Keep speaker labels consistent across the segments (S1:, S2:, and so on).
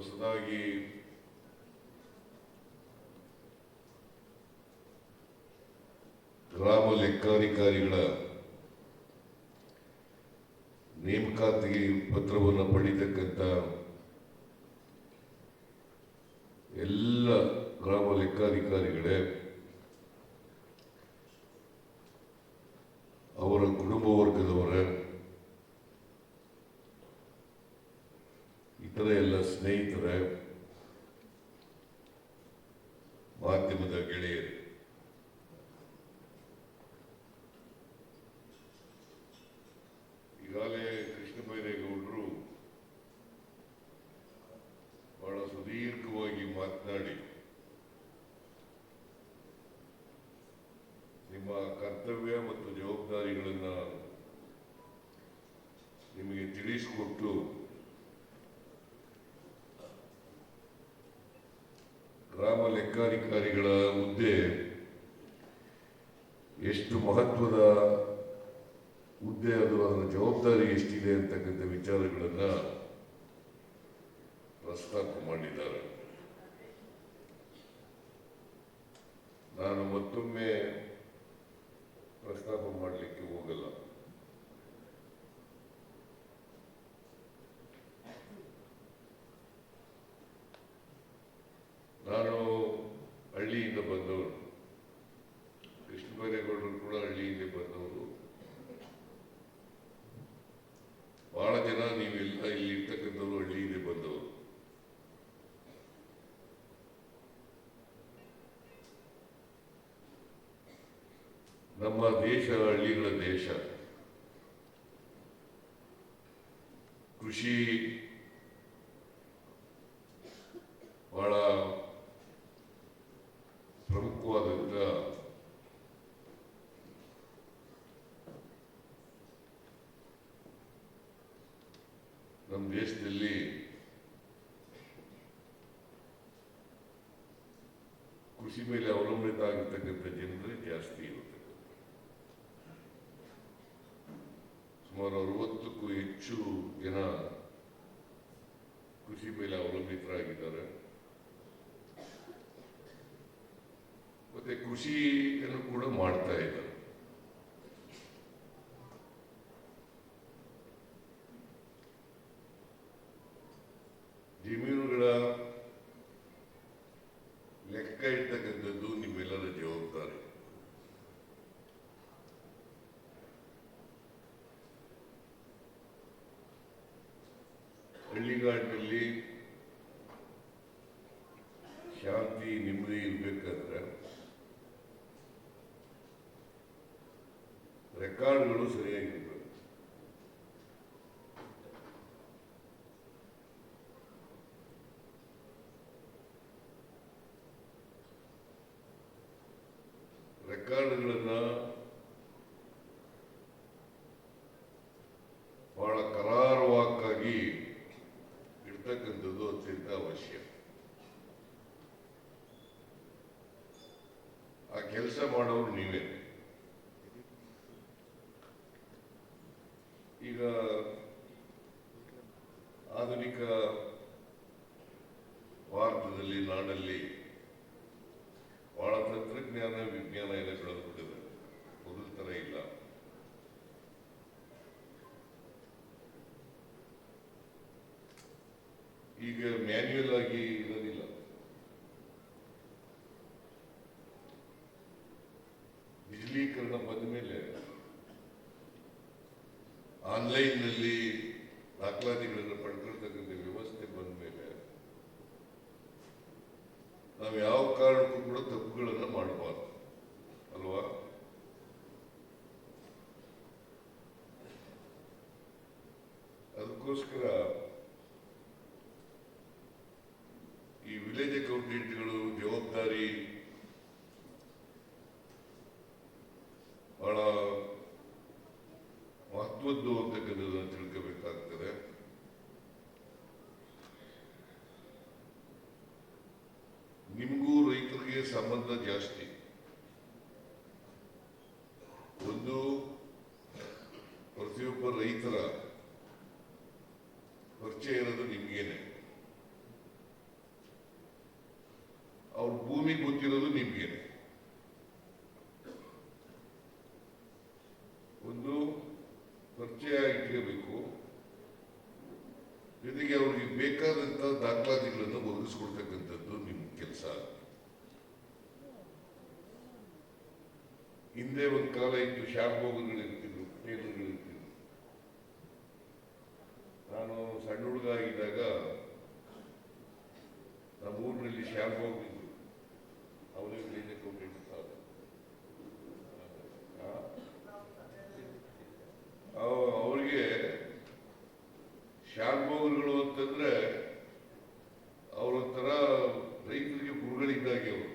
S1: ಹೊಸದಾಗಿ ಗ್ರಾಮ ಲೆಕ್ಕಾಧಿಕಾರಿಗಳ ನೇಮಕಾತಿ ಪತ್ರವನ್ನು ಪಡಿತಕ್ಕಂಥ ಎಲ್ಲ ಗ್ರಾಮ ಲೆಕ್ಕಾಧಿಕಾರಿಗಳೇ ಅವರ ಕುಟುಂಬ ವರ್ಗದವರ ಇತರ ಎಲ್ಲ ಸ್ನೇಹಿತರ ಮಾಧ್ಯಮದ ಗೆಳೆಯರು ಈಗಾಗಲೇ ಕೃಷ್ಣ ಬೈರೇಗೌಡರು ಬಹಳ ಸುದೀರ್ಘವಾಗಿ ಮಾತನಾಡಿ ಕರ್ತವ್ಯ ಮತ್ತು ಜವಾಬ್ದಾರಿಗಳನ್ನು ನಿಮಗೆ ತಿಳಿಸಿಕೊಟ್ಟು ಗ್ರಾಮ ಲೆಕ್ಕಾಧಿಕಾರಿಗಳ ಹುದ್ದೆ ಎಷ್ಟು ಮಹತ್ವದ ಹುದ್ದೆ ಅದು, ಅದರ ಜವಾಬ್ದಾರಿ ಎಷ್ಟಿದೆ ಅಂತಕ್ಕಂಥ ವಿಚಾರಗಳನ್ನ ಪ್ರಸ್ತಾಪ ಮಾಡಿದ್ದಾರೆ. ನಾನು ಮತ್ತೊಮ್ಮೆ ಪ್ರಸ್ತಾಪ ಮಾಡಲಿಕ್ಕೆ ಹೋಗಲ್ಲ ನಮ್ಮ ದೇಶ, ಹಳ್ಳಿಗಳ ದೇಶ. ಕೃಷಿ ಬಹಳ ಪ್ರಮುಖವಾದಂತ ನಮ್ಮ ದೇಶದಲ್ಲಿ ಕೃಷಿ ಮೇಲೆ ಅವಲಂಬಿತ ಆಗಿರ್ತಕ್ಕಂಥ ಜನರೇ ಜಾಸ್ತಿ ಇರುತ್ತೆ ಸುಮಾರು ಅರವತ್ತಕ್ಕೂ ಹೆಚ್ಚು ಜನ ಕೃಷಿ ಮೇಲೆ ಅವಲಂಬಿತರಾಗಿದ್ದಾರೆ. ಮತ್ತೆ ಕೃಷಿಯನ್ನು ಕೂಡ ಮಾಡ್ತಾ ಇದ್ದಾರೆ ಜಮೀನುಗಳ ಲೆಕ್ಕ ಇರ್ತಕ್ಕಂಥದ್ದು ನಿಮ್ಮೆಲ್ಲರ ಜವಾಬ್ದಾರಿ ಹಳ್ಳಿಗಾಡಿನಲ್ಲಿ ಶಾಂತಿ ನೆಮ್ಮದಿ ಇರಬೇಕಾದ್ರೆ ರೆಕಾರ್ಡ್ಗಳು ಸರಿಯಾಗಿರ್ಬೇಕು ಕೆಲಸ ಮಾಡೋರು ನೀವೇ. ಈಗ ಆಧುನಿಕ ಭಾರತದಲ್ಲಿ, ನಾಡಲ್ಲಿ ಬಹಳ ತಂತ್ರಜ್ಞಾನ, ವಿಜ್ಞಾನ ಎಲ್ಲ ಬೆಳೆದುಬಿಟ್ಟಿದೆ ಮೊದಲ ಥರ ಇಲ್ಲ. ಈಗ ಮ್ಯಾನ್ಯಲ್ ಆಗಿ ಇರೋದಿಲ್ಲ ಡಿಜಿಟಲೀಕರಣ ಬಂದ ಮೇಲೆ ಆನ್ಲೈನ್ನಲ್ಲಿ ದಾಖಲಾತಿಗಳನ್ನು ಪಡ್ಕೊಳ್ತಕ್ಕಂಥ ವ್ಯವಸ್ಥೆ ಬಂದ ಮೇಲೆ ನಾವು ಯಾವ ಕಾರಣಕ್ಕೂ ಕೂಡ ತಪ್ಪುಗಳನ್ನು ಮಾಡಬಾರ್ದು ಅಲ್ವಾ ಅದಕ್ಕೋಸ್ಕರ ಈ ವಿಲೇಜ್ ಅಕೌಂಟೆಂಟ್ಗಳು ಜವಾಬ್ದಾರಿ ಬಹಳ ಮಹತ್ವದ್ದು ಅಂತಕ್ಕಂಥದ್ದನ್ನು ತಿಳ್ಕೋಬೇಕಾಗ್ತದೆ ನಿಮಗೂ ರೈತರಿಗೆ ಸಂಬಂಧ ಜಾಸ್ತಿ ಒಂದು ಪ್ರತಿಯೊಬ್ಬ ರೈತರ ಪರಿಚಯ ಇರೋದು ನಿಮ್ಗೇನೆ ಭೂಮಿ ಗೊತ್ತಿರೋದು ನಿಮಗೆ. ಒಂದು ಪರಿಚಯ ಇಟ್ಕೋಬೇಕು ಜೊತೆಗೆ ಅವ್ರಿಗೆ ಬೇಕಾದಂತ ದಾಖಲಾತಿಗಳನ್ನು ಒದಗಿಸ್ಕೊಡ್ತಕ್ಕಂಥದ್ದು ನಿಮ್ಮ ಕೆಲಸ. ಹಿಂದೆ ಒಂದು ಕಾಲ ಇತ್ತು ಶಾಂಭೋಗಗಳಿರ್ತಿದ್ರು ಟೇಲರ್ಗಳಿರ್ತಿದ್ರು ನಾನು ಸಣ್ಣ ಹುಡುಗ ಆಗಿದ್ದಾಗ ನಮ್ಮ ಊರಿನಲ್ಲಿ ಶಾಂಭೋಗ್ ಇದ್ರು ಅವನೇ ವಿಲೇಜ್ ಅಕೌಂಟೆಂಟ್ ಅವರಿಗೆ ಶಾಂಭೋಗಗಳು ಅಂತಂದ್ರೆ ಅವರೊಂಥರ ರೈತರಿಗೆ ಗುರುಗಳಿದ್ದಾಗೆ ಅವರು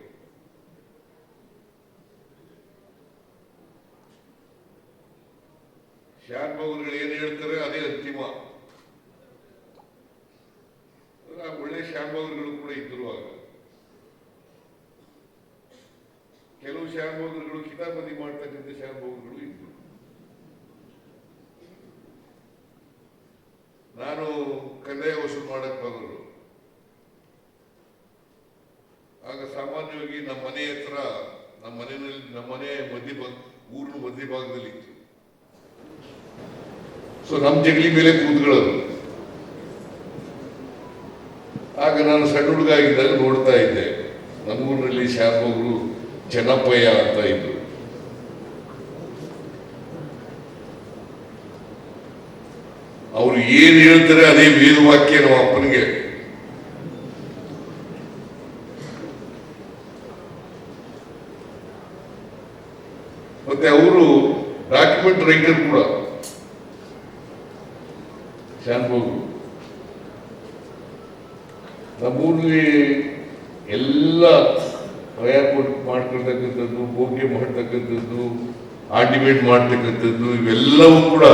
S1: ಶಾಂಭೋಗಗಳು ಏನು ಹೇಳ್ತಾರೆ ಅದೇ ಅಂತಿಮ. ಒಳ್ಳೆ ಶಾಂಭೋಗರುಗಳು ಕೂಡ ಇದ್ರು ಆಗ. ಕೆಲವು ಶಾಂಭೋಗರುಗಳು ಕಿತಾಪತಿ ಮಾಡ್ತಕ್ಕಂಥ ಶಾಂಭೋಗರುಗಳು ಇದ್ರು. ನಾನು ಕಂದಾಯ ವಸೂಲು ಮಾಡಕ್ ಬಂದರು. ಆಗ ಸಾಮಾನ್ಯವಾಗಿ ನಮ್ಮ ಮನೆ ಹತ್ರ, ನಮ್ಮ ಮನೆಯಲ್ಲಿ, ನಮ್ಮ ಮನೆ ಮಧ್ಯಭಾಗ ಊರಿನ ಮಧ್ಯಭಾಗದಲ್ಲಿ ಇತ್ತು. ಸೊ ನಮ್ಮ ಜಗಲಿ ಮೇಲೆ ಕೂತ್ಕೊಳ್ಳೋದು. ಆಗ ನಾನು ಸಣ್ಣ ಹುಡುಗ ಆಗಿದ್ದಾಗ ನೋಡ್ತಾ ಇದ್ದೆ. ನಮ್ಮೂರಿನಲ್ಲಿ ಶಾಮೂರು ಚೆನ್ನಪ್ಪಯ್ಯ ಅಂತ ಇದ್ರು. ಅವರು ಏನ್ ಹೇಳ್ತಾರೆ ಅದೇ ವೇದವಾಕ್ಯ ನಮ್ಮ ಅಪ್ಪನಿಗೆ. ಮತ್ತೆ ಅವರು ಡಾಕ್ಯುಮೆಂಟ್ ರೈಟರ್ ಕೂಡ. ಶಾನ್ಭೋಗ್ ನಮ್ಮೂರಲ್ಲಿ ಎಲ್ಲ ಪ್ರಯಾಣ ಮಾಡ್ಕೊಳ್ತಕ್ಕಂಥದ್ದು ಬೋಕೆ ಮಾಡ್ತಕ್ಕಂಥದ್ದು ಆಂಟಿಮೇಟ್ ಮಾಡ್ತಕ್ಕಂಥದ್ದು, ಇವೆಲ್ಲವೂ ಕೂಡ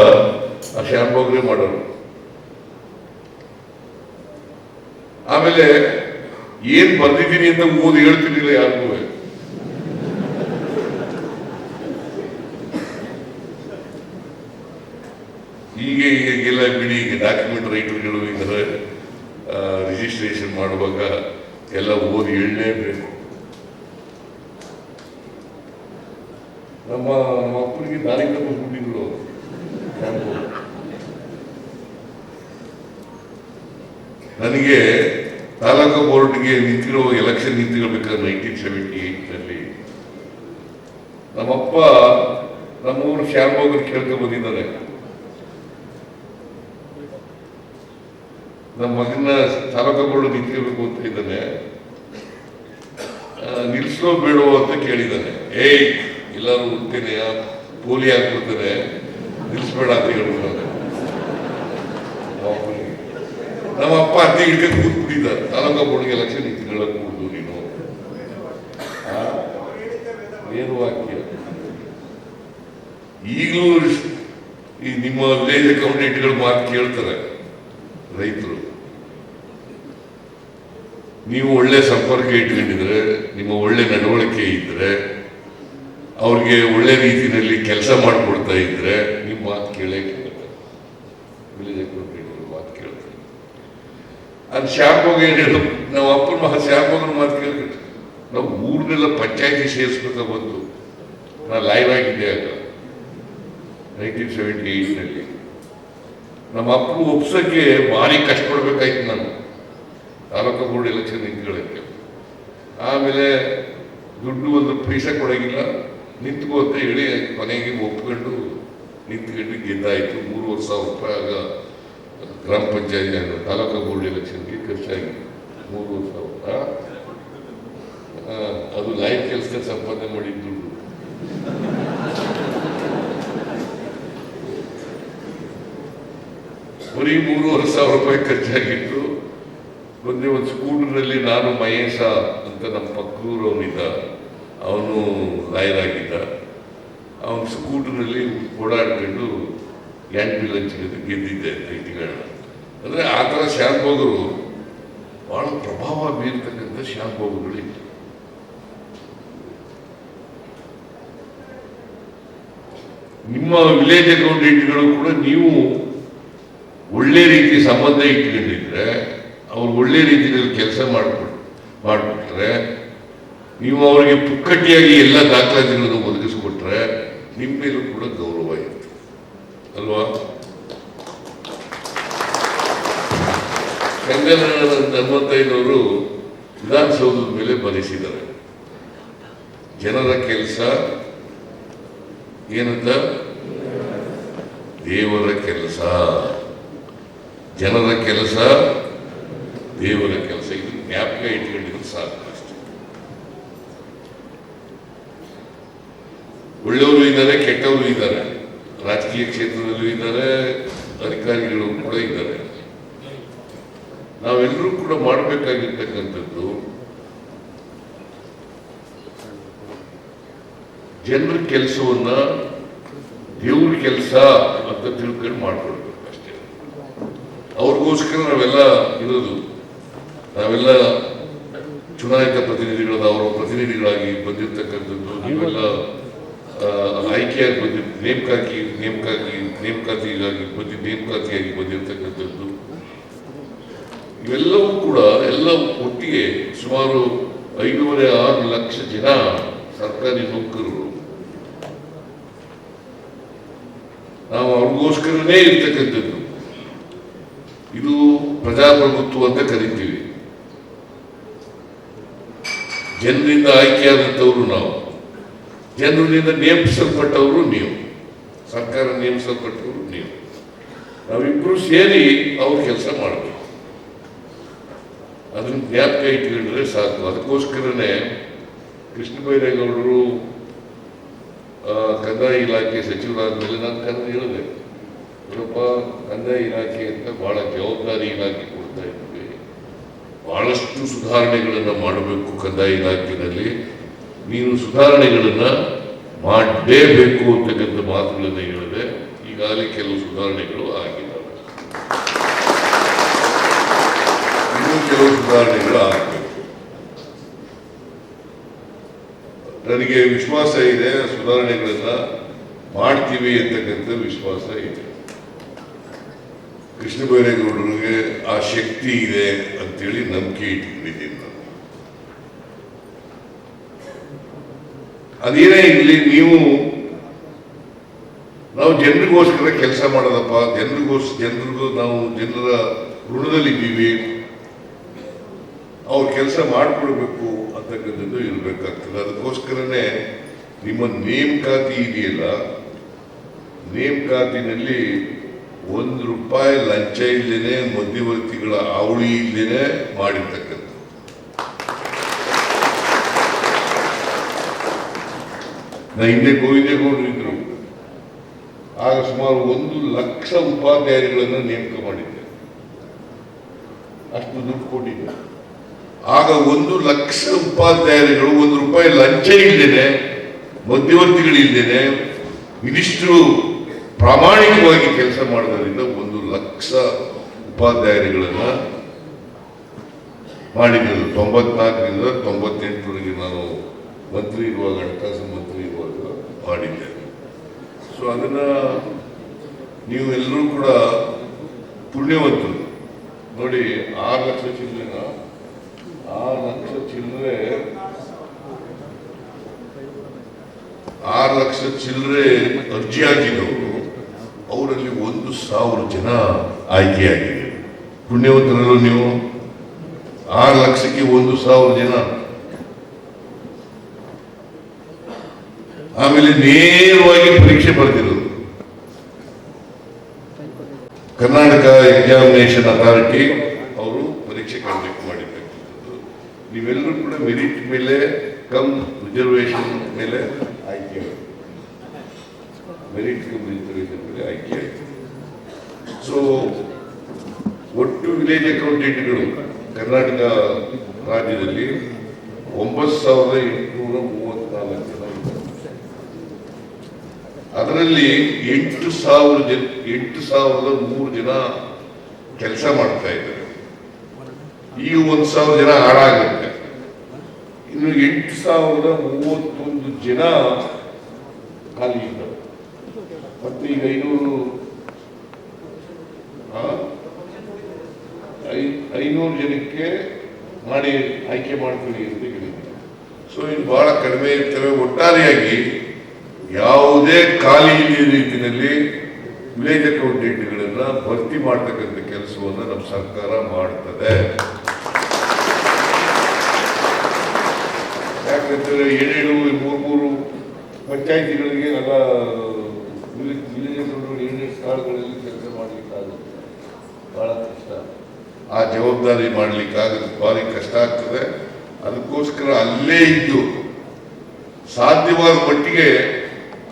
S1: ಆ ಶಾನ್ಭೋಗ್ರೆ ಮಾಡೋರು. ಆಮೇಲೆ ಏನ್ ಬಂದಿದ್ದೀನಿ ಅಂತ ಓದಿ ಹೇಳ್ತಿರ್ಲಿಲ್ಲ ಯಾರಿಗೂ ಈಗ ಬಿಡಿ ಡಾಕ್ಯುಮೆಂಟ್ ರೈಟರ್ಗಳು ಇದ್ದಾರೆ ರಿಜಿಸ್ಟ್ರೇಷನ್ ಮಾಡುವಾಗ ಎಲ್ಲ ಓದಿ ಹೇಳಲೇಬೇಕು. ನಮ್ಮ ನಮ್ಮ ಅಪ್ಪನಿಗೆ ದಾರಿ ತಪ್ಪಿಸ್ಬಿಟ್ಟಿದ್ರು ನನಗೆ ತಾಲೂಕು ಬೋರ್ಡ್ಗೆ ನಿಂತಿರೋ ಎಲೆಕ್ಷನ್ ನಿಂತಿರ್ಬೇಕಾದ್ರೆ ನೈನ್ಟೀನ್ ಸೆವೆಂಟಿ ಏಟ್ನಲ್ಲಿ ನಮ್ಮಪ್ಪ ನಮ್ಮೂರು ಶ್ಯಾಮಭೋಗರು ಕೇಳ್ಕೊಂಡು ಬಂದಿದ್ದಾರೆ. ನಮ್ಮ ಮಗನ ಚಾಲಕಗಳು ನಿಂತಿರ್ಬೇಕು ಅಂತ ಇದ್ದಾನೆ. ನಿಲ್ಸೋ ಬೇಡೋ ಅಂತ ಕೇಳಿದ್ದಾನೆ. ಏಯ್, ಎಲ್ಲರೂ ಉಂಟೇನೆ ಪೋಲಿ ಹಾಕ್ಬಿಡ್ತಾನೆ ನಿಲ್ಸ್ಬೇಡ ಅಂತ ಹೇಳ್ಬಿಡ್ತಾನೆ ನಮ್ಮ ಅಪ್ಪ ಅತ್ತೆ ಹಿಡ್ಕೊಂಡು ಕೂತ್ಬಿಟ್ಟಿದ್ದಾರೆ. ತಾಲೂಕ ಬೋರ್ಡ್ಗೆ ಎಲೆಕ್ಷನ್ ನಿಂತ್ಕೊಳ್ಳೋಕೆ ಕೂಡುದು ನೀನು? ಏನು ವಾಕ್ಯ? ಈಗಲೂ ಈ ನಿಮ್ಮ ವಿಲೇಜ್ ಅಕೌಂಟೆಂಟ್ಗಳು ಮಾತು ಕೇಳ್ತಾರೆ ರೈತರು. ನೀವು ಒಳ್ಳೆ ಸಂಪರ್ಕ ಇಟ್ಕೊಂಡಿದ್ರೆ, ನಿಮ್ಮ ಒಳ್ಳೆ ನಡವಳಿಕೆ ಇದ್ದರೆ ಅವ್ರಿಗೆ ಒಳ್ಳೆ ರೀತಿಯಲ್ಲಿ ಕೆಲಸ ಮಾಡಿಕೊಡ್ತಾ ಇದ್ರೆ ನಿಮ್ಮ ಮಾತು ಕೇಳೇ ಮಾತು ಕೇಳ್ತಾರೆ. ಅದು ಶ್ಯಾಮ್ಭೋಗ ಏನು ನಾವು ಅಪ್ಪನ ಮಹ ಶ್ಯಾಮ್ಭೋಗನ ಮಾತು ಕೇಳಬೇಕು ನಾವು ಊರ್ನೆಲ್ಲ ಪಂಚಾಯತಿ ಸೇರಿಸ್ಬೇಕಾ ಬಂತು ನಾನು ಲೈವ್ ಆಗಿದ್ದೆ ಆಗ ನೈನ್ಟೀನ್ ಸೆವೆಂಟಿ ಏಯ್ಟ್ನಲ್ಲಿ ನಮ್ಮ ಅಪ್ಪನ ಒಪ್ಸಕ್ಕೆ ಭಾರಿ ಕಷ್ಟಪಡ್ಬೇಕಾಯ್ತು ನಾನು ತಾಲೂಕು ಬೋರ್ಡ್ ಎಲೆಕ್ಷನ್ ನಿಂತ್ಕೊಳ್ಳೋಕ್ಕೆ ಆಮೇಲೆ ದುಡ್ಡು ಒಂದು ಪೈಸ ಕೊಡೋಂಗಿಲ್ಲ ನಿಂತ್ಕೋ ಅಂತ ಹೇಳಿ ಕೊನೆಗೆ ಒಪ್ಕೊಂಡು ನಿಂತ್ಕೊಂಡು ಗೆದ್ದಾಯಿತು. ಮೂರುವರೆ ಸಾವಿರ ರೂಪಾಯಿ ಆಗ ಗ್ರಾಮ ಪಂಚಾಯತ್ ತಾಲೂಕು ಬೋರ್ಡ್ ಎಲೆಕ್ಷನ್ಗೆ ಖರ್ಚಾಗಿ ಮೂರುವರೆ ಸಾವಿರ. ಅದು ಲೈಫ್ ಕೆಲಸಕ್ಕೆ ಸಂಪಾದನೆ ಮಾಡಿದ ದುಡ್ಡು. ಬರೀ ಮೂರುವರೆ ಸಾವಿರ ರೂಪಾಯಿ ಖರ್ಚಾಗಿತ್ತು. ಒಂದೇ ಒಂದು ಸ್ಕೂಲ್ನಲ್ಲಿ ನಾನು ಮಹೇಶ ಅಂತ ನಮ್ಮ ಪಕ್ಕೂರು ಅವನಿದ್ದ. ಅವನು ಲಾಯರಾಗಿದ್ದ ಅವನು ಸ್ಕೂಟ್ರಲ್ಲಿ ಓಡಾಡ್ಕೊಂಡು ಹಂಚ್ಕೊಂಡು ಗೆದ್ದಿದ್ದೆ ಐಟಿಗಳ ಅಂದರೆ ಆ ಥರ ಶಾಂಭೋಗರು ಭಾಳ ಪ್ರಭಾವ ಬೀರ್ತಕ್ಕಂಥ ಶಾಂಭೋಗಗಳಿತ್ತು ನಿಮ್ಮ ವಿಲೇಜ್ ಅಕೌಂಟೆಂಟ್ಗಳು ಕೂಡ ನೀವು ಒಳ್ಳೆ ರೀತಿ ಸಂಬಂಧ ಇಟ್ಕೊಂಡಿದ್ರೆ ಅವ್ರು ಒಳ್ಳೆ ರೀತಿಯಲ್ಲಿ ಕೆಲಸ ಮಾಡ್ಕೊಟ್ ಮಾಡಿಬಿಟ್ರೆ, ನೀವು ಅವರಿಗೆ ಪುಕ್ಕಟ್ಟಿಯಾಗಿ ಎಲ್ಲ ದಾಖಲಾತಿಗಳನ್ನು ಒದಗಿಸ್ಕೊಟ್ರೆ, ನಿಮ್ಮ ಮೇಲೂ ಕೂಡ ಗೌರವ ಇರುತ್ತೆ. ಅಲ್ವಾ? ಕಂಗನ ಹನುಮಂತಯ್ಯನವರು ವಿಧಾನಸೌಧದ ಮೇಲೆ ಬರೆಸಿದ್ದಾರೆ ಜನರ ಕೆಲಸ ಏನಂತ? ದೇವರ ಕೆಲಸ. ಜನರ ಕೆಲಸ ದೇವರ ಕೆಲಸ, ಇದು ಜ್ಞಾಪಕ ಇಟ್ಕೊಂಡಿದ್ರೆ ಸಾಕು ಅಷ್ಟೇ. ಒಳ್ಳೆಯವರು ಇದ್ದಾರೆ, ಕೆಟ್ಟವರು ಇದ್ದಾರೆ. ರಾಜಕೀಯ ಕ್ಷೇತ್ರದಲ್ಲೂ ಇದ್ದಾರೆ, ಅಧಿಕಾರಿಗಳು ಕೂಡ ಇದ್ದಾರೆ. ನಾವೆಲ್ಲರೂ ಕೂಡ ಮಾಡಬೇಕಾಗಿರ್ತಕ್ಕಂಥದ್ದು ಜನರ ಕೆಲಸವನ್ನ ದೇವ್ರ ಕೆಲಸ ಅಂತ ತಿಳ್ಕೊಂಡು ಮಾಡ್ಕೊಳ್ಬೇಕು ಅಷ್ಟೇ. ಅವ್ರಿಗೋಸ್ಕರ ನಾವೆಲ್ಲ ಇರೋದು. ನಾವೆಲ್ಲ ಚುನಾಯಿತ ಪ್ರತಿನಿಧಿಗಳಾದ ಅವರ ಪ್ರತಿನಿಧಿಗಳಾಗಿ ಬಂದಿರತಕ್ಕಂಥದ್ದು, ನೀವೆಲ್ಲ ಆಯ್ಕೆಯಾಗಿ ಬಂದಿರ್, ನೇಮಕಾತಿ ನೇಮಕಾತಿ, ನೇಮಕಾತಿಗಾಗಿ ಬಂದಿ, ನೇಮಕಾತಿಯಾಗಿ ಬಂದಿರತಕ್ಕಂಥದ್ದು. ಇವೆಲ್ಲವೂ ಕೂಡ ಎಲ್ಲ ಒಟ್ಟಿಗೆ ಸುಮಾರು ಐದೂವರೆ ಆರು ಲಕ್ಷ ಜನ ಸರ್ಕಾರಿ ನೌಕರರು. ನಾವು ಅವ್ರಿಗೋಸ್ಕರನೇ ಇರ್ತಕ್ಕಂಥದ್ದು. ಇದು ಪ್ರಜಾಪ್ರಭುತ್ವ ಅಂತ ಕರಿತೀವಿ. ಜನರಿಂದ ಆಯ್ಕೆಯಾದಂಥವ್ರು ನಾವು. ಜನರಿಂದ ನೇಮಿಸಲ್ಪಟ್ಟವರು ನೀವು. ಸರ್ಕಾರ ನೇಮಿಸಲ್ಪಟ್ಟವರು ನೀವು. ನಾವಿಬ್ಬರು ಸೇರಿ ಅವ್ರ ಕೆಲಸ ಮಾಡಬೇಕು. ಅದನ್ನ ಜ್ಞಾಪಕ ಇಟ್ಕೊಂಡ್ರೆ ಸಾಕು. ಅದಕ್ಕೋಸ್ಕರನೇ ಕೃಷ್ಣ ಬೈರೇಗೌಡರು ಕಂದಾಯ ಇಲಾಖೆ ಸಚಿವರಾದ್ಮೇಲೆ ನಾನು ಕನ್ನಡ ಹೇಳಿದೆ ಇವರಪ್ಪ ಕಂದಾಯ ಇಲಾಖೆ ಅಂತ ಭಾಳ ಜವಾಬ್ದಾರಿ ಇಲಾಖೆ ಕೊಡ್ತಾ ಇದ್ವಿ ಬಹಳಷ್ಟು ಸುಧಾರಣೆಗಳನ್ನು ಮಾಡಬೇಕು ಕಂದಾಯ ಇಲಾಖೆಯಲ್ಲಿ. ನೀನು ಸುಧಾರಣೆಗಳನ್ನು ಮಾಡಲೇಬೇಕು ಅಂತಕ್ಕಂಥ ಮಾತುಗಳನ್ನು ಹೇಳಿದೆ. ಈಗಾಗಲೇ ಕೆಲವು ಸುಧಾರಣೆಗಳು ಆಗಿದ್ದಾವೆ. ಇನ್ನೂ ಕೆಲವು ಸುಧಾರಣೆಗಳು ಆಗಬೇಕು. ನನಗೆ ವಿಶ್ವಾಸ ಇದೆ ಸುಧಾರಣೆಗಳನ್ನು ಮಾಡ್ತೀವಿ ಅಂತಕ್ಕಂಥ ವಿಶ್ವಾಸ ಇದೆ. ಕೃಷ್ಣ ಬೈರೇಗೌಡರಿಗೆ ಆ ಶಕ್ತಿ ಇದೆ ಅಂತೇಳಿ ನಂಬಿಕೆ ಇಟ್ಕೊಂಡಿದ್ದೀನಿ ನಾನು. ಅದೇನೇ ಇರಲಿ, ನೀವು ನಾವು ಜನರಿಗೋಸ್ಕರ ಕೆಲಸ ಮಾಡೋದಪ್ಪ, ಜನರಿಗೋಸ್, ಜನರಿಗೂ ನಾವು ಜನರ ಋಣದಲ್ಲಿದ್ದೀವಿ, ಅವ್ರ ಕೆಲಸ ಮಾಡಿಕೊಡ್ಬೇಕು ಅಂತಕ್ಕಂಥದ್ದು ಇರಬೇಕಾಗ್ತದೆ. ಅದಕ್ಕೋಸ್ಕರನೇ ನಿಮ್ಮ ನೇಮಕಾತಿ ಇದೆಯಲ್ಲ, ನೇಮಕಾತಿನಲ್ಲಿ ಒಂದು ರೂಪಾಯಿ ಲಂಚ ಇಲ್ಲೇನೆ, ಮಧ್ಯವರ್ತಿಗಳ ಅವಳಿ ಇಲ್ಲೇನೆ ಮಾಡಿರ್ತಕ್ಕಂಥ ನಾ ಹಿಂದೆ ಗೋವಿಂದೇಗೌಡರು ಇದ್ರು. ಆಗ ಸುಮಾರು ಒಂದು ಲಕ್ಷ ಉಪಾಧ್ಯಾಯರುಗಳನ್ನು ನೇಮಕ ಮಾಡಿದ್ದೆ. ಅಷ್ಟು ದುಡ್ಡು ಕೊಟ್ಟಿದ್ದೆ. ಆಗ ಒಂದು ಲಕ್ಷ ಉಪಾಧ್ಯಾಯರುಗಳು, ಒಂದು ರೂಪಾಯಿ ಲಂಚ ಇಲ್ಲದೇನೆ ಮಧ್ಯವರ್ತಿಗಳಿಲ್ಲದೇನೆ ಇದಿಷ್ಟು ಪ್ರಾಮಾಣಿಕವಾಗಿ ಕೆಲಸ ಮಾಡೋದ್ರಿಂದ ಒಂದು ಲಕ್ಷ ಉಪಾಧ್ಯಾಯರುಗಳನ್ನು ಮಾಡಿದ್ರು ತೊಂಬತ್ನಾಲ್ಕರಿಂದ ತೊಂಬತ್ತೆಂಟರವರೆಗೆ ನಾನು ಮಂತ್ರಿ ಇರುವಾಗ, ಹಣಕಾಸು ಮಂತ್ರಿ ಇರುವಾಗ ಮಾಡಿದ್ದೆ. ಸೊ ಅದನ್ನು ನೀವು ಎಲ್ಲರೂ ಕೂಡ ಪುಣ್ಯವಂತರು. ನೋಡಿ, ಆರು ಲಕ್ಷ ಚಿಲ್ಲರೆನ? ಆರು ಲಕ್ಷ ಚಿಲ್ಲರೆ, ಆರು ಲಕ್ಷ ಚಿಲ್ಲರೆ ಅರ್ಜಿ ಹಾಕಿದವರು ಅವರಲ್ಲಿ ಒಂದು ಸಾವಿರ ಜನ ಆಯ್ಕೆಯಾಗಿದೆ ಪುಣ್ಯವಂತರಲ್ಲೂ ನೀವು? ಆರು ಲಕ್ಷಕ್ಕೆ ಒಂದು ಸಾವಿರ ಜನ. ಆಮೇಲೆ ನೇರವಾಗಿ ಪರೀಕ್ಷೆ ಬರೆದಿರೋದು ಕರ್ನಾಟಕ ಎಕ್ಸಾಮಿನೇಷನ್ ಅಥಾರಿಟಿ ಅವರು ಪರೀಕ್ಷೆ ಕಂಡಕ್ಟ್ ಮಾಡಿರ್ತಕ್ಕಂಥದ್ದು. ನೀವೆಲ್ಲರೂ ಕೂಡ ಮೆರಿಟ್ ಮೇಲೆ ಕಮ್ ರಿಸರ್ವೇಶನ್ ಮೇಲೆ ಮೆರಿಟ್ ಕಮ್ ರಿಸರ್ವೇಶನ್ ಮೇಲೆ ಆಯ್ಕೆ ಆಯಿತು. ಸೊ ಒಟ್ಟು ವಿಲೇಜ್ ಅಕೌಂಟೆಂಟ್ಗಳು ಕರ್ನಾಟಕ ರಾಜ್ಯದಲ್ಲಿ ಒಂಬತ್ತು ಸಾವಿರದ ಎಂಟುನೂರ ಮೂವತ್ನಾಲ್ಕು ಜನ ಅದರಲ್ಲಿ ಎಂಟು ಸಾವಿರ ಜನ, ಎಂಟು ಸಾವಿರದ ಮೂರು ಜನ ಕೆಲಸ ಮಾಡ್ತಾ ಇದ್ದಾರೆ. ಈಗ ಒಂದು ಸಾವಿರ ಜನ ಹಾಳಾಗುತ್ತೆ. ಇನ್ನು ಎಂಟು ಸಾವಿರದ ಮೂವತ್ತೊಂದು ಜನ ಖಾಲಿ ಮತ್ತೆ ಈಗ ಐನೂರು ಐನೂರು ಜನಕ್ಕೆ ಮಾಡಿ ಆಯ್ಕೆ ಮಾಡ್ತೀವಿ ಅಂತ ಹೇಳಿದ್ದಾರೆ ಸೊ ಇದು ಬಹಳ ಕಡಿಮೆ ಇರ್ತವೆ ಒಟ್ಟಾರೆಯಾಗಿ ಯಾವುದೇ ಖಾಲಿ ರೀತಿಯಲ್ಲಿ ವಿಲೇಜ್ ಅಕೌಂಟೆಂಟ್ಗಳನ್ನ ಭರ್ತಿ ಮಾಡ್ತಕ್ಕಂಥ ಕೆಲಸವನ್ನು ನಮ್ಮ ಸರ್ಕಾರ ಮಾಡ್ತದೆ. ಯಾಕಂದ್ರೆ ಏಳೇಳು ಮೂರು ಮೂರು ಪಂಚಾಯಿತಿಗಳಿಗೆ ಅಲ್ಲ ಕೆಲಸ ಮಾಡ್ಲಿಕ್ಕಾಗುತ್ತೆ ಬಹಳ ಕಷ್ಟ. ಆ ಜವಾಬ್ದಾರಿ ಮಾಡ್ಲಿಕ್ಕಾಗದು ಭಾರಿ ಕಷ್ಟ ಆಗ್ತದೆ. ಅದಕ್ಕೋಸ್ಕರ ಅಲ್ಲೇ ಇದ್ದು ಸಾಧ್ಯವಾದ ಮಟ್ಟಿಗೆ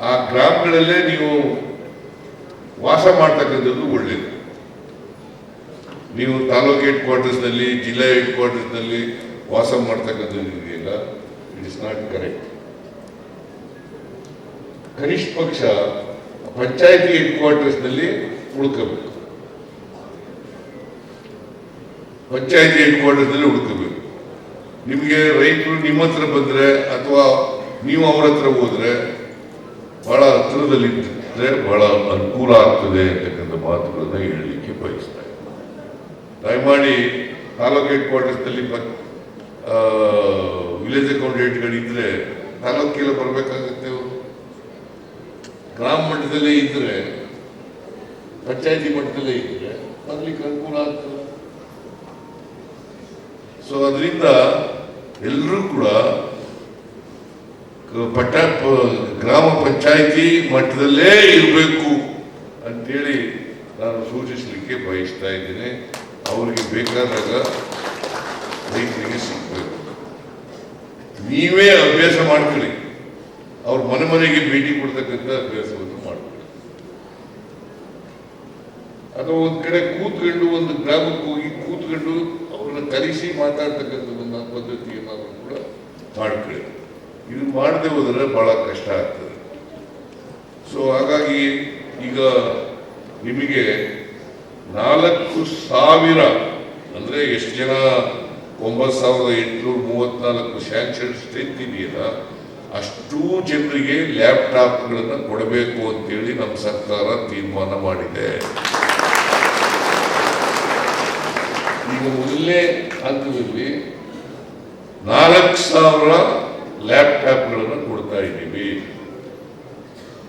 S1: ಆ ಗ್ರಾಮಗಳಲ್ಲೇ ನೀವು ವಾಸ ಮಾಡ್ತಕ್ಕಂಥದ್ದು ಒಳ್ಳೇದು. ನೀವು ತಾಲೂಕು ಹೆಡ್ ಕ್ವಾರ್ಟರ್ಸ್ನಲ್ಲಿ ಜಿಲ್ಲಾ ಹೆಡ್ ಕ್ವಾರ್ಟರ್ಸ್ನಲ್ಲಿ ವಾಸ ಮಾಡ್ತಕ್ಕಂಥದ್ದು ಇದೆಯಲ್ಲ? ಇಟ್ ಇಸ್ ನಾಟ್ ಕರೆಕ್ಟ್ ಕನಿಷ್ಠ ಪಕ್ಷ ಪಂಚಾಯತಿ ಹೆಡ್ ಕ್ವಾರ್ಟರ್ಸ್ನಲ್ಲಿ ಉಳ್ಕೋಬೇಕು. ಪಂಚಾಯತಿ ಹೆಡ್ ಕ್ವಾರ್ಟರ್ಸ್ನಲ್ಲಿ ಉಳ್ಕೋಬೇಕು. ನಿಮಗೆ ರೈತರು ನಿಮ್ಮ ಹತ್ರ ಬಂದ್ರೆ ಅಥವಾ ನೀವು ಅವರ ಹತ್ರ ಹೋದರೆ ಬಹಳ ಹತ್ರದಲ್ಲಿ ಇದ್ರೆ ಬಹಳ ಅನುಕೂಲ ಆಗ್ತದೆ ಅಂತಕ್ಕಂಥ ಮಾತುಗಳನ್ನ ಹೇಳಲಿಕ್ಕೆ ಬಯಸ್ತಾ ಇದ್ದೀನಿ. ದಯಮಾಡಿ ತಾಲೂಕು ಹೆಡ್ ಕ್ವಾರ್ಟರ್ಸ್ನಲ್ಲಿ ವಿಲೇಜ್ ಅಕೌಂಟೆಂಟ್ಗಳಿದ್ರೆ ತಾಲೂಕಿಗೆ ಬರಬೇಕಾಗುತ್ತೆ ಅವರು ಗ್ರಾಮ ಮಟ್ಟದಲ್ಲೇ ಇದ್ರೆ, ಪಂಚಾಯತಿ ಮಟ್ಟದಲ್ಲೇ ಇದ್ರೆ ಬರ್ಲಿಕ್ಕೆ ಅನುಕೂಲ ಆಗ್ತದೆ. ಸೊ ಅದರಿಂದ ಎಲ್ಲರೂ ಕೂಡ ಪಟ್ಟ ಗ್ರಾಮ ಪಂಚಾಯತಿ ಮಟ್ಟದಲ್ಲೇ ಇರಬೇಕು ಅಂತೇಳಿ ನಾನು ಸೂಚಿಸಲಿಕ್ಕೆ ಬಯಸ್ತಾ ಇದ್ದೇನೆ. ಅವರಿಗೆ ಬೇಕಾದಾಗ ರೈತರಿಗೆ ಸಿಗಬೇಕು. ನೀವೇ ಅಭ್ಯಾಸ ಮಾಡ್ಕೊಳ್ಳಿ. ಅವ್ರ ಮನೆ ಮನೆಗೆ ಭೇಟಿ ಕೊಡ್ತಕ್ಕಂಥ ಅಭ್ಯಾಸವನ್ನು ಮಾಡಬೇಕು ಅಥವಾ ಒಂದು ಕಡೆ ಕೂತ್ಕೊಂಡು ಒಂದು ಗ್ರಾಮಕ್ಕೆ ಹೋಗಿ ಕೂತ್ಕೊಂಡು ಅವ್ರನ್ನ ಕರೆಸಿ ಮಾತಾಡ್ತಕ್ಕಂಥದ್ದನ್ನ ಪದ್ಧತಿಯನ್ನು ಕೂಡ ಮಾಡ್ಕೊಳ್ಳಿ. ಇದು ಮಾಡದೆ ಹೋದರೆ ಬಹಳ ಕಷ್ಟ ಆಗ್ತದೆ. ಸೊ ಹಾಗಾಗಿ ಈಗ ನಿಮಗೆ ನಾಲ್ಕು ಸಾವಿರ ಅಂದ್ರೆ ಎಷ್ಟು ಜನ, ಒಂಬತ್ತು ಸಾವಿರದ ಎಂಟುನೂರ ಮೂವತ್ನಾಲ್ಕು ಸ್ಯಾಂಕ್ಷನ್ ಸ್ಟ್ರೆಂತ್ ಇದೆಯಲ್ಲ ಅಷ್ಟೂ ಜನರಿಗೆ ಲ್ಯಾಪ್ಟಾಪ್ಗಳನ್ನು ಕೊಡಬೇಕು ಅಂತೇಳಿ ನಮ್ಮ ಸರ್ಕಾರ ತೀರ್ಮಾನ ಮಾಡಿದೆ. ಈಗ ಮೊದಲನೇ ಹಂತದಲ್ಲಿ ನಾಲ್ಕು ಸಾವಿರ ಲ್ಯಾಪ್ಟಾಪ್ಗಳನ್ನು ಕೊಡ್ತಾ ಇದ್ದೀವಿ.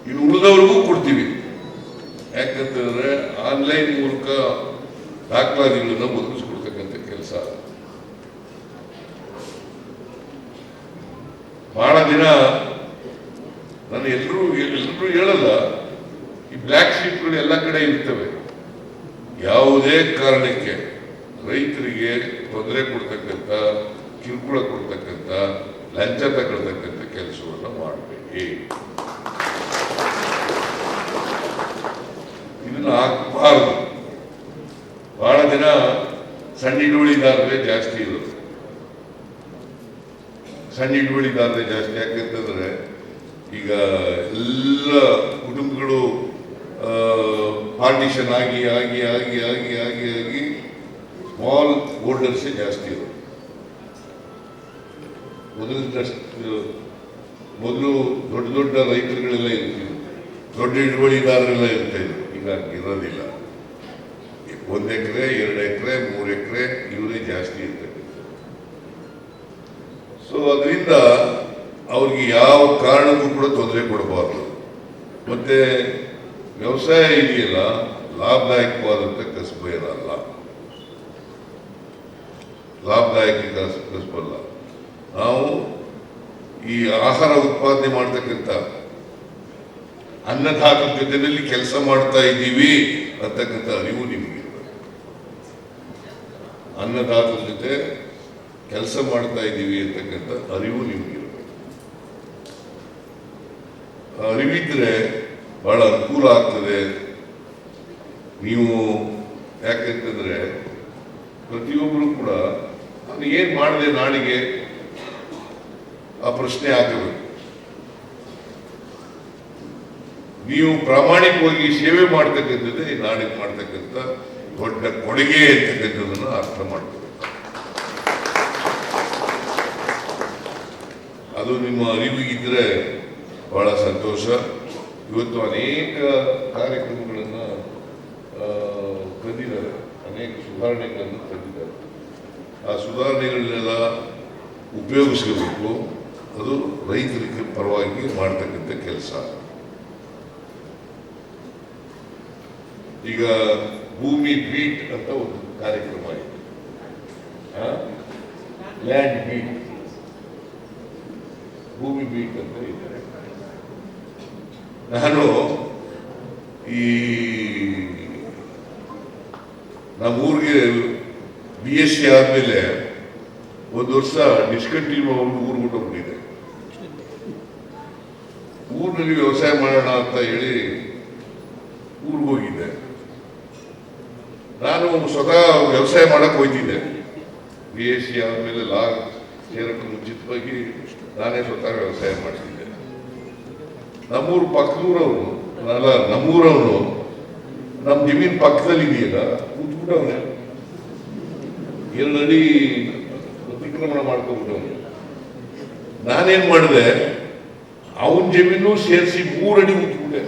S1: ಇನ್ನು ಉಳಿದವ್ರಿಗೂ ಕೊಡ್ತೀವಿ. ಯಾಕಂತಂದ್ರೆ ಆನ್ಲೈನ್ ಮೂಲಕ ದಾಖಲಾತಿಗಳನ್ನು ಒದಗಿಸ್ಕೊಡ್ತಕ್ಕಂಥ ಕೆಲಸ ದಿನ ನಾನು ಎಲ್ಲರೂ ಎಲ್ಲರೂ ಹೇಳಲ್ಲ, ಈ ಬ್ಲ್ಯಾಕ್ ಶೀಟ್ಗಳು ಎಲ್ಲ ಕಡೆ ಇರ್ತವೆ. ಯಾವುದೇ ಕಾರಣಕ್ಕೆ ರೈತರಿಗೆ ತೊಂದರೆ ಕೊಡ್ತಕ್ಕಂಥ, ಕಿರುಕುಳ ಕೊಡ್ತಕ್ಕಂತ ಲಂಚ ತಗೊಳ್ತಕ್ಕಂಥ ಕೆಲಸವನ್ನು ಮಾಡಬೇಕು ಇದನ್ನು ಹಾಕಬಾರದು. ಬಹಳ ದಿನ ಸಣ್ಣ ಹಿಡುವಳಿದಾರರೇ ಜಾಸ್ತಿ ಇರೋದು. ಸಣ್ಣ ಹಿಡುವಳಿಗಾರರೇ ಜಾಸ್ತಿ ಯಾಕೆಂತಂದರೆ ಈಗ ಎಲ್ಲ ಕುಟುಂಬಗಳು ಪಾರ್ಟಿಷನ್ ಆಗಿ ಆಗಿ ಆಗಿ ಆಗಿ ಆಗಿ ಆಗಿ ಸ್ಮಾಲ್ ಹೋಲ್ಡರ್ಸೇ ಜಾಸ್ತಿ ಇರೋದು. ಮೊದಲಿನಷ್ಟು, ಮೊದಲು ದೊಡ್ಡ ದೊಡ್ಡ ರೈತರುಗಳೆಲ್ಲ ಇರ್ತಿದ್ರು. ದೊಡ್ಡ ಹಿಡುವಳಿದಾರರೆಲ್ಲ ಇರ್ತಾಯಿದ್ರು ಈಗ ಇರೋದಿಲ್ಲ. ಒಂದು ಎಕರೆ, ಎರಡು ಎಕರೆ, ಮೂರು ಎಕರೆ, ಇವರೇ ಜಾಸ್ತಿ ಇರ್ತಕ್ಕಂಥದ್ದು ಸೊ ಅದರಿಂದ ಅವ್ರಿಗೆ ಯಾವ ಕಾರಣಕ್ಕೂ ಕೂಡ ತೊಂದರೆ ಕೊಡಬಾರ್ದು. ಮತ್ತೆ ವ್ಯವಸಾಯ ಇದೆಯಲ್ಲ, ಲಾಭದಾಯಕವಾದಂಥ ಕಸಬು ಏನಲ್ಲ? ಲಾಭದಾಯಕ ಕಸ ಕಸಬಲ್ಲ ನಾವು ಈ ಆಹಾರ ಉತ್ಪಾದನೆ ಮಾಡ್ತಕ್ಕಂಥ ಅನ್ನದಾತರ ಜೊತೆಯಲ್ಲಿ ಕೆಲಸ ಮಾಡ್ತಾ ಇದ್ದೀವಿ ಅಂತಕ್ಕಂಥ ಅರಿವು ನಿಮಗೆ. ಅನ್ನದಾತರ ಜೊತೆ ಕೆಲಸ ಮಾಡ್ತಾ ಇದ್ದೀವಿ ಅಂತಕ್ಕಂಥ ಅರಿವು ನಿಮಗಿರಬೇಕು ಅರಿವಿದ್ರೆ ಬಹಳ ಅನುಕೂಲ ಆಗ್ತದೆ. ನೀವು ಯಾಕೆಂತಂದ್ರೆ ಪ್ರತಿಯೊಬ್ಬರು ಕೂಡ ನಾನು ಏನ್ ಮಾಡಿದೆ ನಾಡಿಗೆ ಆ ಪ್ರಶ್ನೆ ಆಗಬೇಕು ನೀವು ಪ್ರಾಮಾಣಿಕವಾಗಿ ಸೇವೆ ಮಾಡ್ತಕ್ಕಂಥದ್ದೇ ಈ ನಾಡಿಗೆ ಮಾಡ್ತಕ್ಕಂಥ ದೊಡ್ಡ ಕೊಡುಗೆ ಅಂತಕ್ಕಂಥದ್ದನ್ನು ಅರ್ಥ ಮಾಡ್ಕೋಬೇಕು ಅದು ನಿಮ್ಮ ಅರಿವಿಗಿದ್ರೆ ಬಹಳ ಸಂತೋಷ. ಇವತ್ತು ಅನೇಕ ಕಾರ್ಯಕ್ರಮಗಳನ್ನು ತಂದಿದ್ದಾರೆ. ಅನೇಕ ಸುಧಾರಣೆಗಳನ್ನು ತಂದಿದ್ದಾರೆ. ಆ ಸುಧಾರಣೆಗಳನ್ನೆಲ್ಲ ಉಪಯೋಗಿಸಬೇಕು ಅದು ರೈತರಿಗೆ ಪರವಾಗಿ ಮಾಡ್ತಕ್ಕಂಥ ಕೆಲಸ. ಈಗ ಭೂಮಿ ಬೀಟ್ ಅಂತ ಒಂದು ಕಾರ್ಯಕ್ರಮ ಇದೆ. ಲ್ಯಾಂಡ್ ಬೀಟ್ ಭೂಮಿ ಬೀಟ್ ಅಂತ ಇದೆ ನಾನು ಈ ನಮ್ಮೂರಿಗೆ ಬಿ ಎಸ್ ಸಿ ಆದಮೇಲೆ ಒಂದು ವರ್ಷ ಡಿಸ್ಕಂಟಿನ್ಯೂ ಒಂದು ಊರು ಬಿಟ್ಟೋಗ್ಬಿಟ್ಟಿದೆ ಊರಿನಲ್ಲಿ ವ್ಯವಸಾಯ ಮಾಡೋಣ ಅಂತ ಹೇಳಿ ಊರಿಗೆ ಹೋಗಿದ್ದೆ. ನಾನು ಸ್ವತಃ ವ್ಯವಸಾಯ ಮಾಡಕ್ ಹೋಯ್ತಿದ್ದೆ. ಬಿ ಎಸ್ ಸಿ ಆದಮೇಲೆ ಲಾ ಸೇರಕ್ಕೆ ಮುಂಚಿತವಾಗಿ ನಾನೇ ಸ್ವತಃ ವ್ಯವಸಾಯ ಮಾಡ್ತಿದ್ದೆ. ನಮ್ಮೂರು ಪಕ್ಕದೂರವನು ಅಲ್ಲ ನಮ್ಮೂರವನು ನಮ್ಮ ಜಮೀನು ಪಕ್ಕದಲ್ಲಿ ಇದೆಯಲ್ಲ ಕೂತ್ಬಿಟ್ಟವನೆ ಎರಡು ಅಡಿ ಅತಿಕ್ರಮಣ ಮಾಡ್ಕೊಂಡ್ಬಿಟ್ಟವನು ನಾನೇನ್ ಮಾಡಿದೆ, ಅವನ ಜಮೀನು ಸೇರಿಸಿ ಮೂರಡಿ ಕೂತ್ಬಿಟ್ಟೆ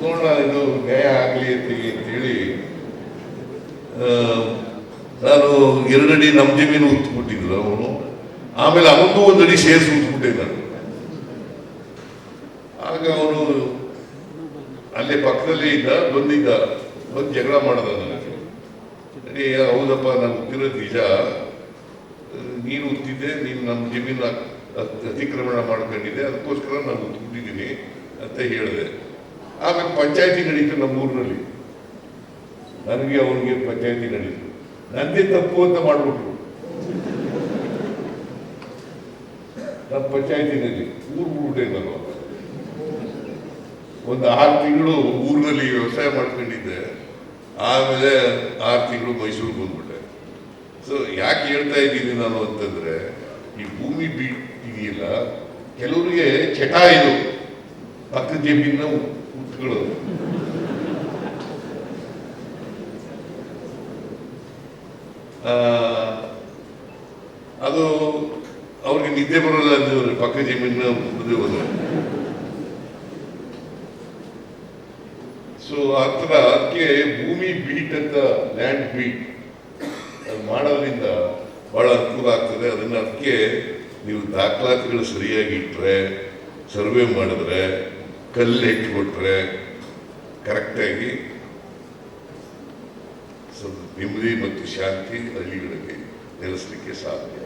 S1: ನೋಡೋಣ ಇದು ನ್ಯಾಯ ಆಗಲಿ ಅಂತೇಳಿ ನಾನು ಎರಡಡಿ ನಮ್ಮ ಜಮೀನು ಉತ್ಬಿಟ್ಟಿದ್ರು ಅವನು. ಆಮೇಲೆ ಅವನದು ಒಂದು ಅಡಿ ಸೇರಿಸಿ ಉತ್ಬಿಟ್ಟೆ ನಾನು. ಆಗ ಅವನು ಅಲ್ಲೇ ಪಕ್ಕದಲ್ಲಿ ಇದ್ದ, ಬಂದಿದ್ದ, ಬಂದು ಜಗಳ ಮಾಡದ ನನಗೆ. ಅಡಿ ಹೌದಪ್ಪ, ನಾನು ಉತ್ತಿರೋದು ನಿಜ. ನೀನು ಉತ್ತಿದ್ದೆ, ನೀನು ನಮ್ಮ ಜಮೀನು ಅತ್- ಅತಿಕ್ರಮಣ ಮಾಡ್ಕೊಂಡಿದ್ದೆ, ಅದಕ್ಕೋಸ್ಕರ ನಾನು ಉತ್ಬಿಟ್ಟಿದ್ದೀನಿ ಅಂತ ಹೇಳಿದೆ. ಆಮೇಲೆ ಪಂಚಾಯತಿ ನಡೀತು ನಮ್ಮ ಊರಿನಲ್ಲಿ ನನಗೆ ಅವನಿಗೆ ಪಂಚಾಯತಿ ನಡೀತು. ನಂದೇ ತಪ್ಪು ಅಂತ ಮಾಡ್ಬಿಟ್ರು. ನಮ್ಮ ಪಂಚಾಯತಿನಲ್ಲಿ ಊರು ಬಿಡ್ಬಿಟ್ಟೆ ನಾನು ಒಂದು ಆರು ತಿಂಗಳು ಊರಿನಲ್ಲಿ ವ್ಯವಸಾಯ ಮಾಡ್ಕೊಂಡಿದ್ದೆ. ಆಮೇಲೆ ಆರು ತಿಂಗಳು ಮೈಸೂರಿಗೆ ಬಂದ್ಬಿಟ್ಟೆ. ಸೊ ಯಾಕೆ ಹೇಳ್ತಾ ಇದ್ದೀನಿ ನಾನು ಅಂತಂದ್ರೆ, ಈ ಭೂಮಿ ಬೀಟ್ ಕೆಲವರಿಗೆ ಚಟ ಇದು. ಪಕ್ಕದ ಜಮೀನ ಉತ್ಕೊಳ್ಳೋದು ಅದು ಅವ್ರಿಗೆ ನಿದ್ದೆ ಬರೋಲ್ಲ ಅಂದಿದ್ರೆ ಪಕ್ಕ ಜಮೀನ ಹೋದ್ರೆ. ಸೊ ಆ ಥರ ಅದಕ್ಕೆ ಭೂಮಿ ಬೀಟ್ ಅಂತ ಲ್ಯಾಂಡ್ ಬೀಟ್ ಅದು ಮಾಡೋದ್ರಿಂದ ಬಹಳ ಅನುಕೂಲ ಆಗ್ತದೆ. ಅದನ್ನ ಅದಕ್ಕೆ ನೀವು ದಾಖಲಾತಿಗಳು ಸರಿಯಾಗಿ ಇಟ್ಟರೆ ಸರ್ವೆ ಮಾಡಿದ್ರೆ, ಕಲ್ಲು ಇಟ್ಕೊಟ್ರೆ ಕರೆಕ್ಟಾಗಿ ನೆಮ್ಮದಿ ಮತ್ತು ಶಾಂತಿ ಹಳ್ಳಿಗಳಲ್ಲಿ ನೆಲೆಸಲಿಕ್ಕೆ ಸಾಧ್ಯ.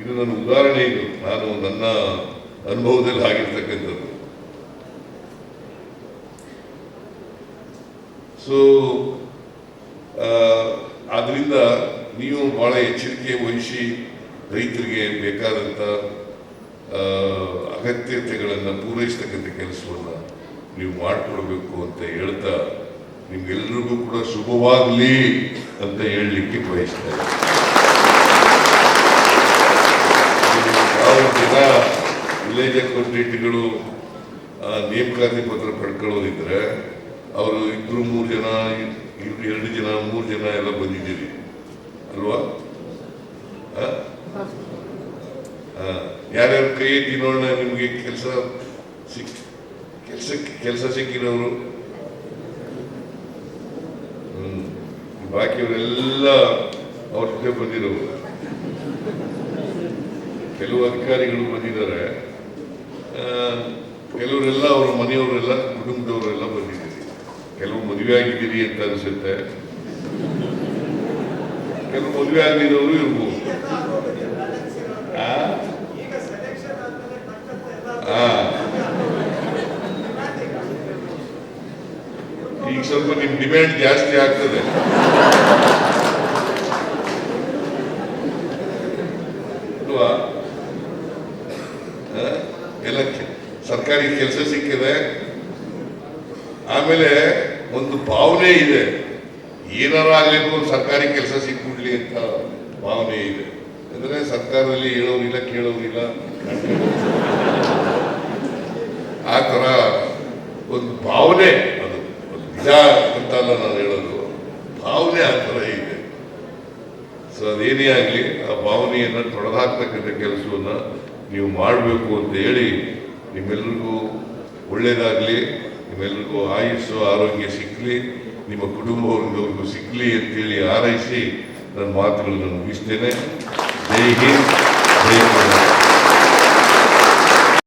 S1: ಇದು ನನ್ನ ಉದಾಹರಣೆ ಇದು. ನಾನು ನನ್ನ ಅನುಭವದಲ್ಲಿ ಆಗಿರ್ತಕ್ಕಂಥದ್ದು ಸೊ ಆದ್ರಿಂದ ನೀವು ಬಹಳ ಎಚ್ಚರಿಕೆ ವಹಿಸಿ ರೈತರಿಗೆ ಬೇಕಾದಂಥ ಅಗತ್ಯತೆಗಳನ್ನು ಪೂರೈಸ್ತಕ್ಕಂಥ ಕೆಲಸವನ್ನು ನೀವು ಮಾಡಿಕೊಡ್ಬೇಕು ಅಂತ ಹೇಳ್ತಾ ನಿಮ್ಗೆಲ್ರಿಗೂ ಕೂಡ ಶುಭವಾಗಲಿ ಅಂತ ಹೇಳಲಿಕ್ಕೆ ಬಯಸ್ತೇನೆ. ಯಾವ ವಿಲೇಜ್ ಅಕೌಂಟೆಂಟ್ಗಳು ನೇಮಕಾತಿ ಪತ್ರ ಪಡ್ಕೊಳ್ಳೋದಿದ್ರೆ ಅವರು ಇಬ್ರು ಮೂರು ಜನ ಎರಡು ಜನ, ಮೂರು ಜನ ಎಲ್ಲ ಬಂದಿದ್ದೀರಿ. ಅಲ್ವಾ? ಯಾರ್ಯಾರು ಕೈ ತಿನ್ನೋಣ ನಿಮಗೆ ಕೆಲಸ ಸಿಕ್, ಕೆಲಸಕ್ಕೆ, ಕೆಲಸ ಸಿಕ್ಕಿರೋರು? ಬಾಕಿಯವರೆಲ್ಲ ಅವ್ರ ಜೊತೆ ಬಂದಿರೋ ಕೆಲವು ಅಧಿಕಾರಿಗಳು ಬಂದಿದ್ದಾರೆ. ಕೆಲವರೆಲ್ಲ ಅವ್ರ ಮನೆಯವರೆಲ್ಲ, ಕುಟುಂಬದವರೆಲ್ಲ ಬಂದಿದ್ದೀರಿ. ಕೆಲವು ಮದುವೆ ಆಗಿದ್ದೀರಿ ಅಂತ ಅನಿಸುತ್ತೆ. ಕೆಲವು ಮದುವೆ ಆಗಿರೋರು ಇರ್ಬೋದು. ಆ? ಆ. ಈಗ ಸ್ವಲ್ಪ ನಿಮ್ ಡಿಮ್ಯಾಂಡ್ ಜಾಸ್ತಿ ಆಗ್ತದೆ? ಎಲ್ಲ ಸರ್ಕಾರಿ ಕೆಲಸ ಸಿಕ್ಕಿದೆ. ಆಮೇಲೆ ಒಂದು ಭಾವನೆ ಇದೆ. ಏನಾರ ಆಗ್ಲಿಕ್ಕೂ ಸರ್ಕಾರಿ ಕೆಲಸ ಸಿಕ್ಕಿಬಿಡ್ಲಿ ಅಂತ ಭಾವನೆ ಇದೆ. ಅಂದ್ರೆ ಸರ್ಕಾರದಲ್ಲಿ ಹೇಳೋರಿಲ್ಲ, ಕೇಳೋರಿಲ್ಲ. ಆ ಥರ ಒಂದು ಭಾವನೆ ನಿಜ ಅಂತಲ್ಲ ನಾನು ಹೇಳೋದು. ಭಾವನೆ ಆ ಥರ ಇದೆ. ಸೊ ಅದೇನೇ ಆಗಲಿ, ಆ ಭಾವನೆಯನ್ನು ತೊಡೆದಾಕ್ತಕ್ಕಂಥ ಕೆಲಸವನ್ನು ನೀವು ಮಾಡಬೇಕು ಅಂತ ಹೇಳಿ ನಿಮ್ಮೆಲ್ರಿಗೂ ಒಳ್ಳೆಯದಾಗಲಿ ನಿಮ್ಮೆಲ್ರಿಗೂ ಆಯುಸ್ಸು, ಆರೋಗ್ಯ ಸಿಕ್ಕಲಿ ನಿಮ್ಮ ಕುಟುಂಬ ಸಿಗಲಿ ಸಿಕ್ಕಲಿ ಅಂತೇಳಿ ಹಾರೈಸಿ ನನ್ನ ಮಾತುಗಳನ್ನು ಮುಗಿಸ್ತೇನೆ. ಜೈ ಹಿಂದ್, ಜೈ